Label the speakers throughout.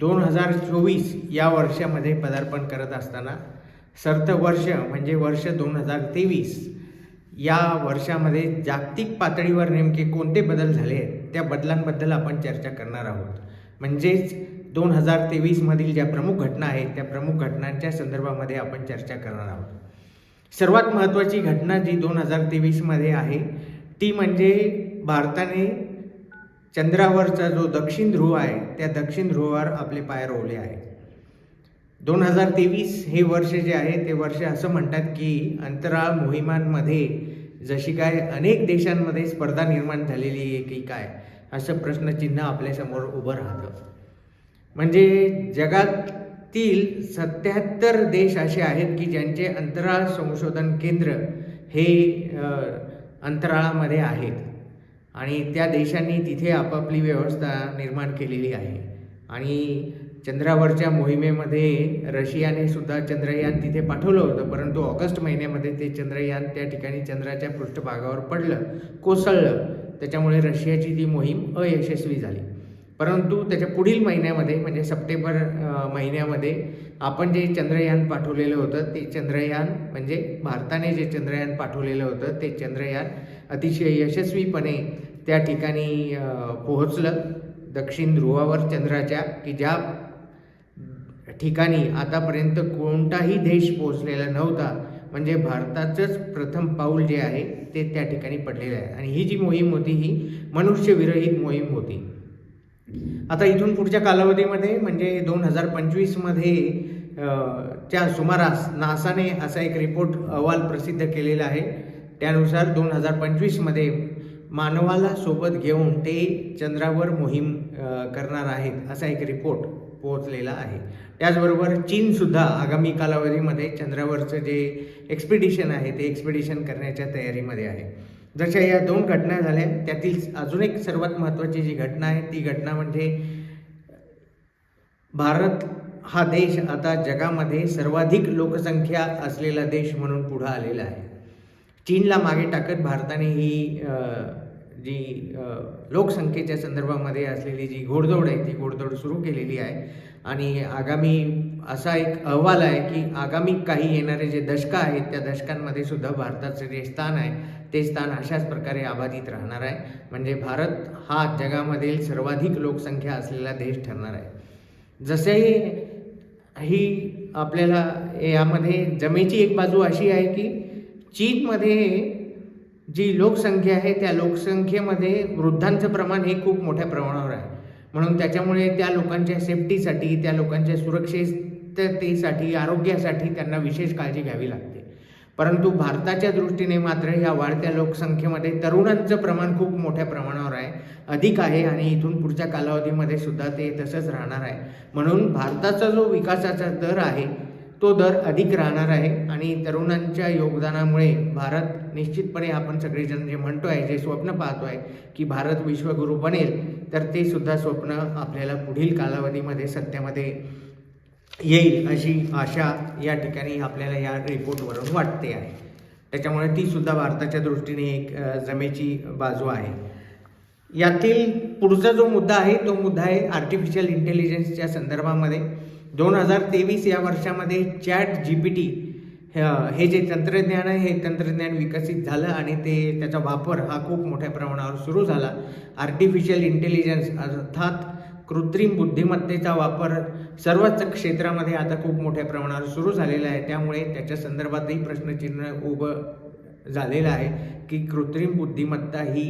Speaker 1: दोन हजार चोवीस या वर्षामध्ये पदार्पण करत असताना सर्त वर्ष म्हणजे वर्ष दोन हजार तेवीस या वर्षामध्ये जागतिक पातळीवर नेमके कोणते बदल झाले आहेत त्या बदलांबद्दल आपण चर्चा करणार आहोत. म्हणजेच दोन हजार तेवीसमधील ज्या प्रमुख घटना आहेत त्या प्रमुख घटनांच्या संदर्भामध्ये आपण चर्चा करणार आहोत. सर्वात महत्त्वाची घटना जी दोन हजार तेवीसमध्ये आहे ती म्हणजे भारताने चंद्रावरचा जो दक्षिण ध्रुव आहे त्या दक्षिण ध्रुवावर आपले पाय रोवले आहे दोन हजार तेवीस हे वर्ष जे आहे ते वर्ष असं म्हणतात की अंतराळ मोहिमांमध्ये जशी काय अनेक देशांमध्ये स्पर्धा निर्माण झालेली आहे की काय असं प्रश्नचिन्ह आपल्यासमोर उभं राहतं. म्हणजे जगातील सत्याहत्तर देश असे आहेत की ज्यांचे अंतराळ संशोधन केंद्र हे अंतराळामध्ये आहेत. आणि त्या देशांनी तिथे आपापली व्यवस्था निर्माण केलेली आहे. आणि चंद्रावरच्या मोहिमेमध्ये रशियाने सुद्धा चंद्रयान तिथे पाठवलं होतं परंतु ऑगस्ट महिन्यामध्ये ते चंद्रयान त्या ठिकाणी चंद्राच्या पृष्ठभागावर पडलं कोसळलं. त्याच्यामुळे रशियाची ती मोहीम अयशस्वी झाली. परंतु त्याच्या पुढील महिन्यामध्ये म्हणजे सप्टेंबर महिन्यामध्ये आपण जे चंद्रयान पाठवलेलं होतं ते चंद्रयान म्हणजे भारताने जे चंद्रयान पाठवलेलं होतं ते चंद्रयान अतिशय यशस्वीपणे त्या ठिकाणी पोहोचलं. दक्षिण ध्रुवावर चंद्राच्या की ज्या ठिकाणी आतापर्यंत कोणताही देश पोहोचलेला नव्हता म्हणजे भारताचंच प्रथम पाऊल जे आहे ते त्या ठिकाणी पडलेलं आहे. आणि ही जी मोहीम होती ही मनुष्यविरहित मोहीम होती. आता इथून पुढच्या कालावधीमध्ये म्हणजे दोन हजार पंचवीसमध्ये च्या सुमारास नासाने असा एक रिपोर्ट अहवाल प्रसिद्ध केलेला आहे. त्यानुसार दोन हजार पंचवीसमध्ये मानवाला सोबत घेऊन ते चंद्रावर मोहीम करणार आहेत असा एक रिपोर्ट पोहोचलेला आहे. त्याचबरोबर चीनसुद्धा आगामी कालावधीमध्ये चंद्रावरचं जे एक्सपिडिशन आहे ते एक्सपिडिशन करण्याच्या तयारीमध्ये आहे. जशा या दोन घटना झाल्या त्यातील अजून एक सर्वात महत्त्वाची जी घटना आहे ती घटना म्हणजे भारत हा देश आता जगामध्ये सर्वाधिक लोकसंख्या असलेला देश म्हणून पुढं आलेला आहे. चीनला मागे टाकत भारताने ही जी लोकसंख्येच्या संदर्भामध्ये असलेली जी घोडदौड आहे ती घोडदौड सुरू केलेली आहे. आणि आगामी असा एक अहवाल आहे की आगामी काही येणारे जे दशकं आहेत त्या दशकांमध्ये सुद्धा भारताचं जे स्थान आहे ते स्थान अशाच प्रकारे अबाधित राहणार आहे. म्हणजे भारत हा जगामधील सर्वाधिक लोकसंख्या असलेला देश ठरणार आहे. जसेही ही आपल्याला यामध्ये जमेची एक बाजू अशी आहे की चीनमध्ये जी लोकसंख्या आहे त्या लोकसंख्येमध्ये वृद्धांचं प्रमाण हे खूप मोठ्या प्रमाणावर आहे. म्हणून त्याच्यामुळे त्या लोकांच्या सेफ्टीसाठी त्या लोकांच्या सुरक्षिततेसाठी आरोग्यासाठी त्यांना विशेष काळजी घ्यावी लागते. परंतु भारताच्या दृष्टीने मात्र या वाढत्या लोकसंख्येमध्ये तरुणांचं प्रमाण खूप मोठ्या प्रमाणावर आहे. अधिक आहे आणि इथून पुढच्या कालावधीमध्ये सुद्धा ते तसंच राहणार आहे. म्हणून भारताचा जो विकासाचा दर आहे तो दर अधिक राहणार आहे आणि तरुणांच्या योगदानामुळे भारत निश्चितपणे आपण सगळेजण जे म्हणतो आहे जे स्वप्न पाहतो आहे की भारत विश्वगुरू बनेल तर ते सुद्धा स्वप्न आपल्याला पुढील कालावधीमध्ये सत्यामध्ये येईल अशी आशा या ठिकाणी आपल्याला या रिपोर्टवरून वाटते आहे. त्याच्यामुळे ती सुद्धा भारताच्या दृष्टीने एक जमेची बाजू आहे. यातील पुढचा जो मुद्दा आहे तो मुद्दा आहे आर्टिफिशियल इंटेलिजन्सच्या संदर्भामध्ये. दोन हजार तेवीस या वर्षामध्ये चॅट जी पी टी हे जे तंत्रज्ञान आहे हे तंत्रज्ञान विकसित झालं आणि ते त्याचा वापर हा खूप मोठ्या प्रमाणावर सुरू झाला. आर्टिफिशियल इंटेलिजन्स अर्थात कृत्रिम बुद्धिमत्तेचा वापर सर्वच क्षेत्रामध्ये आता खूप मोठ्या प्रमाणावर सुरू झालेला आहे. त्यामुळे त्याच्या संदर्भातही प्रश्नचिन्ह उभं झालेलं आहे की कृत्रिम बुद्धिमत्ता ही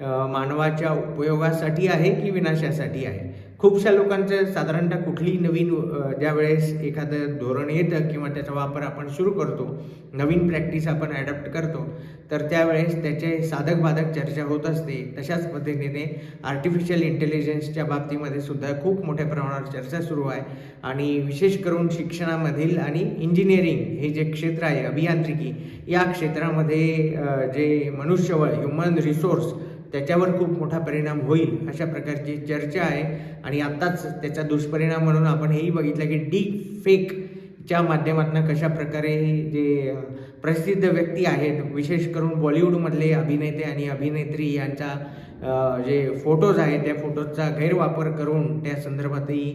Speaker 1: मानवाच्या उपयोगासाठी आहे की विनाशासाठी आहे? खूपशा लोकांचं साधारणतः कुठली नवीन ज्या ज्यावेळेस एखादं धोरण येतं किंवा त्याचा वापर आपण सुरू करतो नवीन प्रॅक्टिस आपण ॲडप्ट करतो तर त्यावेळेस त्याचे साधक बाधक चर्चा होत असते. तशाच पद्धतीने आर्टिफिशियल इंटेलिजन्सच्या बाबतीमध्ये सुद्धा खूप मोठ्या प्रमाणावर चर्चा सुरू आहे. आणि विशेष करून शिक्षणामधील आणि इंजिनिअरिंग हे जे क्षेत्र आहे अभियांत्रिकी या क्षेत्रामध्ये जे मनुष्यबळ ह्युमन रिसोर्स त्याच्यावर खूप मोठा परिणाम होईल अशा प्रकारची चर्चा आहे. आणि आत्ताच त्याचा दुष्परिणाम म्हणून आपण हेही बघितलं की डीप फेकच्या माध्यमातून कशा प्रकारे जे प्रसिद्ध व्यक्ती आहेत विशेष करून बॉलिवूडमधले अभिनेते आणि अभिनेत्री यांचा जे फोटोज आहेत त्या फोटोजचा गैरवापर करून त्या संदर्भातही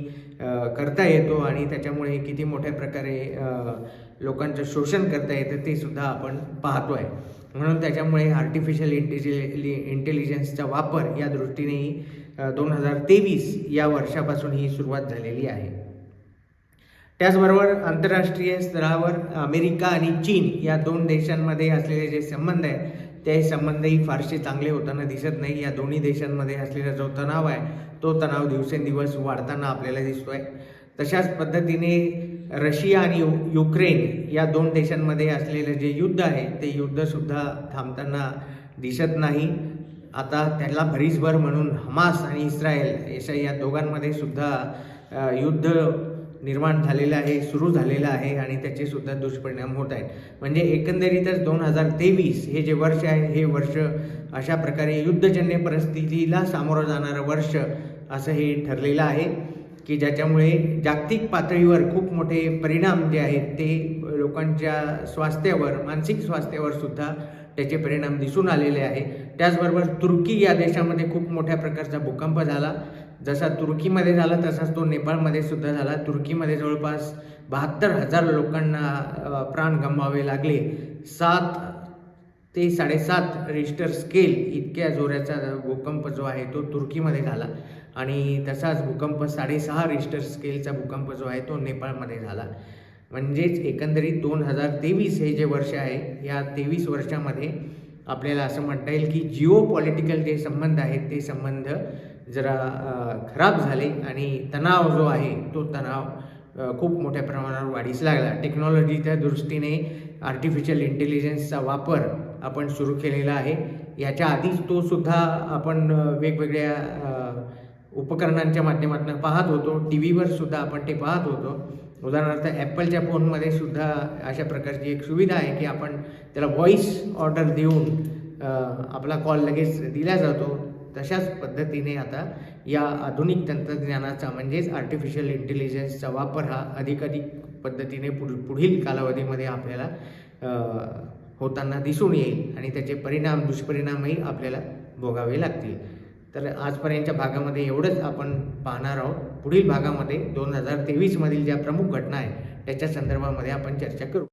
Speaker 1: करता येतो आणि त्याच्यामुळे किती मोठ्या प्रकारे लोकांचं शोषण करता येतं ते सुद्धा आपण पाहतो आहे म्हणून त्याच्यामुळे आर्टिफिशियल इंटेलिजि इंटेलिजन्सचा वापर या दृष्टीनेही दोन हजार तेवीस या वर्षापासून ही सुरुवात झालेली आहे. त्याचबरोबर आंतरराष्ट्रीय स्तरावर अमेरिका आणि चीन या दोन देशांमध्ये असलेले जे संबंध आहे ते संबंधही फारसे चांगले होताना दिसत नाही. या दोन्ही देशांमध्ये असलेला जो तणाव आहे तो तणाव दिवसेंदिवस वाढताना आपल्याला दिसतो आहे तशाच पद्धतीने रशिया आणि यु युक्रेन या दोन देशांमध्ये असलेलं जे युद्ध आहे ते युद्धसुद्धा थांबताना दिसत नाही. आता त्याला भरीसभर म्हणून हमास आणि इस्रायल अशा या दोघांमध्ये सुद्धा युद्ध निर्माण झालेलं आहे सुरू झालेलं आहे आणि त्याचे सुद्धा दुष्परिणाम होत आहेत. म्हणजे एकंदरीतच दोन हजार तेवीस हे जे वर्ष आहे हे वर्ष अशा प्रकारे युद्धजन्य परिस्थितीला सामोरं जाणारं वर्ष असं हे ठरलेलं आहे. की ज्याच्यामुळे जागतिक पातळीवर खूप मोठे परिणाम जे आहेत ते लोकांच्या स्वास्थ्यावर मानसिक स्वास्थ्यावर सुद्धा त्याचे परिणाम दिसून आलेले आहे. त्याचबरोबर तुर्की या देशामध्ये खूप मोठ्या प्रकारचा भूकंप झाला. जसा तुर्कीमध्ये झाला तसाच तो नेपाळमध्ये सुद्धा झाला. तुर्कीमध्ये जवळपास बहात्तर हजार लोकांना प्राण गमवावे लागले. सात ते साडेसात रिस्टर स्केल इतक्या जोराचा भूकंप जो आहे तो तुर्कीमध्ये झाला. आणि तसाच भूकंप साडेसहा रिस्टर स्केलचा भूकंप जो आहे तो नेपाळमध्ये झाला. म्हणजेच एकंदरीत दोन हजार तेवीस हे जे वर्ष आहे या तेवीस वर्षामध्ये आपल्याला असं म्हणता येईल की जिओ पॉलिटिकल जे संबंध आहेत ते संबंध जरा खराब झाले आणि तणाव जो आहे तो तणाव खूप मोठ्या प्रमाणावर वाढीस लागला. टेक्नॉलॉजीच्या दृष्टीने आर्टिफिशियल इंटेलिजन्सचा वापर आपण सुरू केलेला आहे. याच्या आधीच तो सुद्धा आपण वेगवेगळ्या उपकरणांच्या माध्यमातून पाहत होतो. टी व्हीवर सुद्धा आपण ते पाहत होतो. उदाहरणार्थ ॲपलच्या फोनमध्ये सुद्धा अशा प्रकारची एक सुविधा आहे की आपण त्याला व्हॉईस ऑर्डर देऊन आपला कॉल लगेच दिला जातो. तशाच पद्धतीने आता या आधुनिक तंत्रज्ञानाचा म्हणजेच आर्टिफिशियल इंटेलिजन्सचा वापर हा अधिकाधिक पद्धतीने पुढ पुढील कालावधीमध्ये आपल्याला होताना दिसून येईल आणि त्याचे परिणाम दुष्परिणामही आपल्याला भोगावे लागतील. तर आजपर्यंतच्या भागामध्ये एवढंच आपण पाहणार आहोत. पुढील भागामध्ये दोन हजार तेवीसमधील ज्या प्रमुख घटना आहे त्याच्या संदर्भामध्ये आपण चर्चा करू.